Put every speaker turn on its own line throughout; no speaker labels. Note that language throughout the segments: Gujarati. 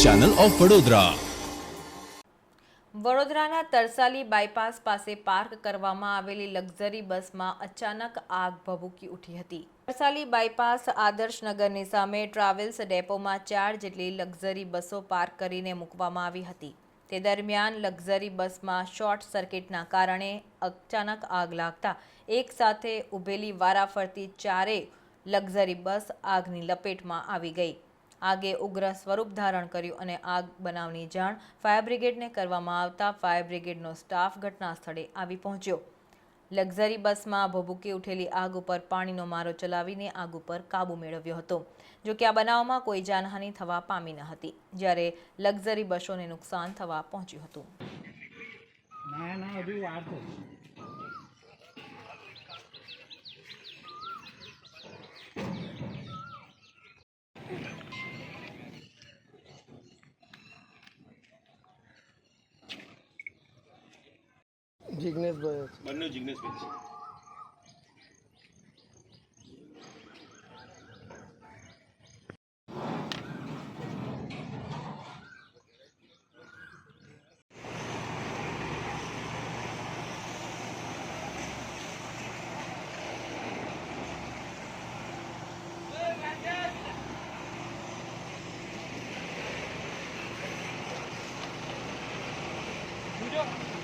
Channel of Vadodara.
વડોદરાના તરસાલી બાયપાસ પાસે પાર્ક કરવામાં આવેલી લક્ઝરી બસમાં અચાનક આગ ભભૂકી ઉઠી હતી. તરસાલી બાયપાસ આદર્શનગરની સામે ટ્રાવેલ્સ ડેપોમાં ચાર જેટલી લક્ઝરી બસો પાર્ક કરીને મૂકવામાં આવી હતી. તે દરમિયાન લક્ઝરી બસમાં શોર્ટ સર્કિટના કારણે અચાનક આગ લાગતા એક સાથે ઊભેલી વારાફરતી ચારે લક્ઝરી બસ આગની લપેટમાં આવી ગઈ. આગે ઉગ્ર સ્વરૂપ ધારણ કર્યું અને આગ બનાવની જાણ ફાયર બ્રિગેડને કરવામાં આવતા ફાયર બ્રિગેડનો સ્ટાફ ઘટના સ્થળે આવી પહોંચ્યો. લક્ઝરી બસમાં ભભૂકી ઉઠેલી આગ ઉપર પાણીનો મારો ચલાવીને આગ ઉપર કાબૂ મેળવ્યો હતો. જો કે આ બનાવમાં કોઈ જાનહાનિ થવા પામી ન હતી, જ્યારે લક્ઝરી બસોને નુકસાન થવા પહોંચ્યું હતું.
ના ના જિગ્નેશભાઈ
બંને જિગ્નેશભાઈ છે.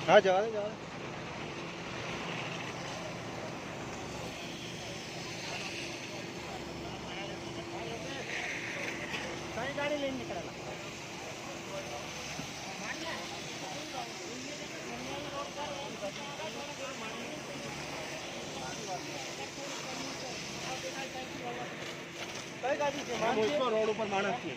હા જવા દે જવા દે.
ગાડી લઈને નીકળેલા કઈ ગાડી છે
રોડ ઉપર માણસ છે.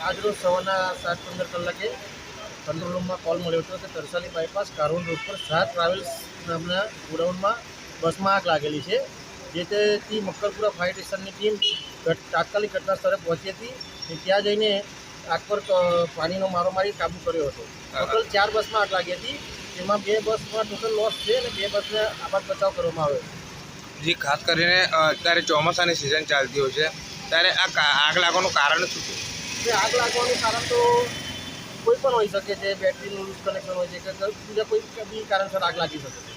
આજરોજ સવારના સાત પંદર કલાકે કંટ્રોલ રૂમમાં કોલ મળ્યો હતો કે તરસાલી બાયપાસ કારોલ રોડ પર સાત ટ્રાવેલ્સ નામના ગોડાઉનમાં બસમાં આગ લાગેલી છે જે તેથી મક્કરપુરા ફાયર સ્ટેશનની ટીમ તાત્કાલિક ઘટના સ્થળે પહોંચી હતી અને ત્યાં જઈને આગ પર પાણીનો મારો મારી કાબુ કર્યો હતો. ટોટલ ચાર બસમાં આગ લાગી હતી જેમાં બે બસમાં ટોટલ લોસ છે અને બે બસને આબાદ બચાવ કરવામાં આવ્યો
જે ખાસ કરીને અત્યારે ચોમાસાની સિઝન ચાલતી હોય છે ત્યારે આ આગ લાગવાનું કારણ શું છે?
કે આગ લાગવાનું કારણ તો કોઈ પણ હોઈ શકે છે બેટરીનું લૂઝ કનેક્શન હોય છે, કે બીજા કોઈ બી કારણસર આગ લાગી શકે છે.